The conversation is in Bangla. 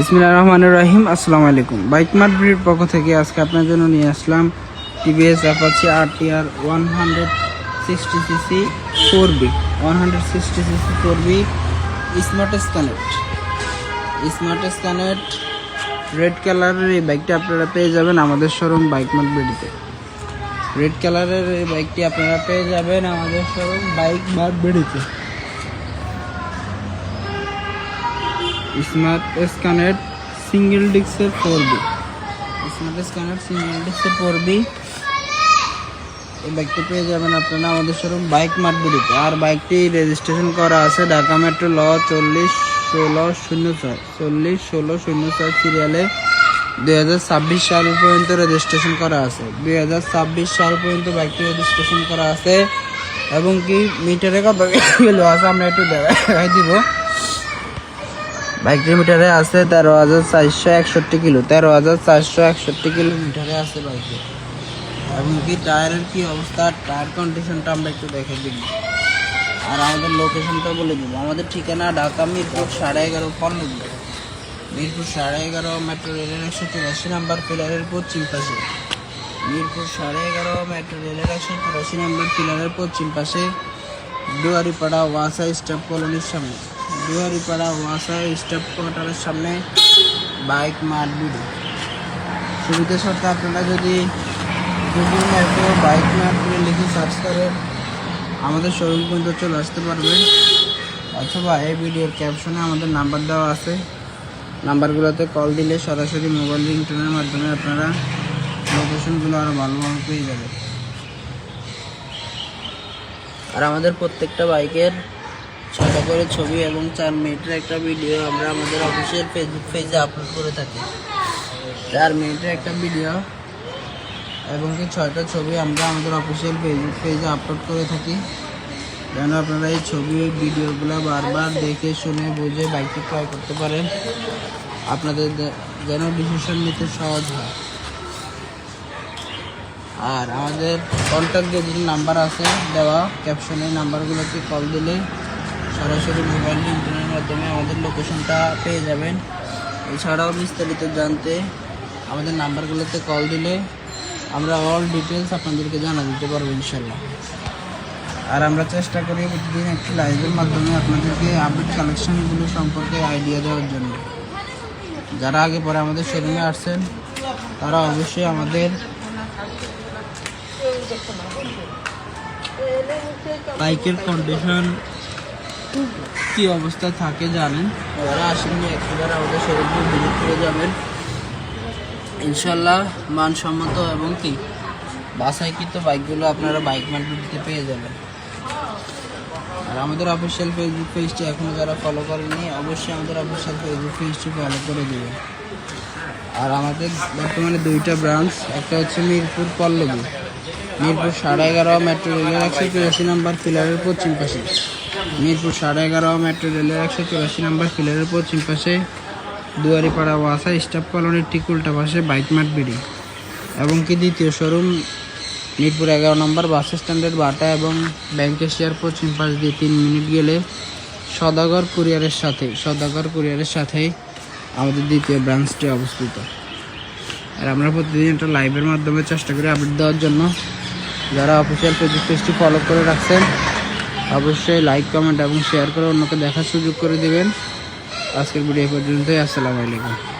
ইসমিল্লা রহমানুর রহিম, আসসালামু আলাইকুম। বাইক মার্ট পক্ষ থেকে আজকে আপনার জন্য নিয়ে আসলাম TVS Apache R T R one hundred sixty CC four V, one hundred sixty CC four V smartest connect. Smartest connect, red কালারের এই বাইকটি আপনারা পেয়ে যাবেন আমাদের শোরুম বাইক মার্ট বিডিতে। রেড কালারের এই বাইকটি আপনারা পেয়ে যাবেন আমাদের showroom bike mart smart scanner single ডিস্কের four V smart scanner single ডিস্কের ফোর বি এই বাইকটি পেয়ে যাবেন আপনারা আমাদের শোরুম বাইক মার্টবিডিতে আর বাইকটি রেজিস্ট্রেশন করা আছে ঢাকা মেট্রো ল চল্লিশ ষোলো শূন্য ছয়। চল্লিশ ষোলো শূন্য ছয় সিরিয়ালে দুই হাজার ছাব্বিশ সাল পর্যন্ত রেজিস্ট্রেশন করা আছে। দুই হাজার ছাব্বিশ সাল পর্যন্ত বাইকটি রেজিস্ট্রেশন করা আছে। এবং কি মিটারে কত? আছে? আমরা একটু দেখাই দিব। বাইক মিটারে আছে তেরো হাজার চারশো একষট্টি কিলো। তেরো হাজার চারশো একষট্টি কিলোমিটারে আছে বাইকে এবং কি টায়ারের কি অবস্থা? টায়ার কন্ডিশনটা আমরা একটু দেখে দিই। আর আমাদের লোকেশনটা বলে দিব। আমাদের ঠিকানা ঢাকা মিরপুর সাড়ে এগারো পল্লবী মিরপুর সাড়ে এগারো মেট্রো রেলের একশো তিরাশি নাম্বার পিলারের পশ্চিম পাশে। মিরপুর সাড়ে এগারো মেট্রো রেলের একশো তিরাশি নাম্বার পিলারের পশ্চিম পাশে দুয়ারিপাড়া ওয়াসা স্টাফ কলোনির সামনে। দুয়ারিপাড়া ওয়াসা স্টাফ কোয়ার্টারের সামনে বাইক মাঠ বিডো সুবিধা সত্ত্বে আপনারা যদি গুগল ম্যাপে বাইক বলে লিখে সার্চ করে, আমাদের শোরুম পর্যন্ত চলে আসতে পারবেন। অথবা এই ভিডিওর ক্যাপশনে আমাদের নাম্বার দেওয়া আছে। নাম্বারগুলোতে কল দিলে সরাসরি মোবাইল ইন্টারনেটের মাধ্যমে আপনারা লোকেশনগুলো আরও ভালোভাবে পেয়ে যাবেন। আর আমাদের প্রত্যেকটা বাইকের ছটা করে ছবি এবং চার মিনিটের একটা ভিডিও আমরা আমাদের অফিসিয়াল ফেসবুক পেজে আপলোড করে থাকি। চার মিনিটের একটা ভিডিও এবং কি ছয়টা ছবি আমরা আমাদের অফিসিয়াল ফেসবুক পেজে আপলোড করে থাকি। যেন আপনারা এই ছবি ভিডিওগুলো বারবার দেখে, শুনে, বুঝে বাইকটি ক্রয় করতে পারেন। আপনাদের যেন ডিসিশন নিতে সহজ হয়। আর আমাদের কন্ট্যাক্ট যে নাম্বার আছে, দেওয়া ক্যাপশনে নাম্বারগুলোকে কল দিলে সরাসরি মোবাইল ইন্টারনেটের মাধ্যমে আমাদের লোকেশনটা পেয়ে যাবেন। এছাড়াও বিস্তারিত জানতে আমাদের নাম্বারগুলোতে কল দিলে আমরা অল ডিটেলস আপনাদেরকে জানা দিতে পারব ইনশাল্লাহ আর আমরা চেষ্টা করি প্রতিদিন একটি লাইভের মাধ্যমে আপনাদেরকে আপডেট কালেকশনগুলো সম্পর্কে আইডিয়া দেওয়ার জন্য। যারা আগে পরে আমাদের শোরুমে আসছেন, তারা অবশ্যই আমাদের বাইকের কন্ডিশন কি অবস্থা থাকে জানেন? যারা আসেননি একবার আমাদের শোরুমে ভিজিট করে যাবেন। ইনশাল্লাহ মানসম্মত এবং কি? বাসাইকৃত বাইকগুলো আপনারা বাইক মার্কেটে পেয়ে যাবেন। আর আমাদের অফিসিয়াল ফেসবুক পেজটি এখনও যারা ফলো করেনি অবশ্যই আমাদের অফিসিয়াল ফেসবুক পেজটি ফলো করে দেবেন। আর আমাদের বর্তমানে দুইটা ব্রাঞ্চ একটা হচ্ছে মিরপুর পল্লবী। মিরপুর সাড়ে এগারো মেট্রো রেলের একশো চুরাশি নাম্বার পিলারের পশ্চিম পাশে। মিরপুর সাড়ে এগারো, মেট্রো রেলের একশো চুরাশি নাম্বার পিলারের পশ্চিম পাশে দুয়ারিপাড়া ওয়াসা স্টাফ কলোনির ঠিক উল্টা পাশে বাইক মাঠ বিডি। এবং কি দ্বিতীয় শোরুম, মিরপুর এগারো নম্বর বাস স্ট্যান্ডের বাটা এবং ব্যাংক এশিয়ার পশ্চিম পাশ দিয়ে তিন মিনিট গেলে সদাগর কুরিয়ারের সাথে, সদাগর কুরিয়ারের সাথেই আমাদের দ্বিতীয় ব্রাঞ্চটি অবস্থিত। আর আমরা প্রতিদিন একটা লাইভের মাধ্যমে চেষ্টা করি আপডেট দেওয়ার জন্য। যারা অফিসিয়াল ফেসবুক পেজটি ফলো করে রাখছেন অবশ্যই লাইক কমেন্ট এবং শেয়ার করে অন্যকে দেখার সুযোগ করে দেবেন। আজকের ভিডিও পর্যন্তই, আসসালামু আলাইকুম।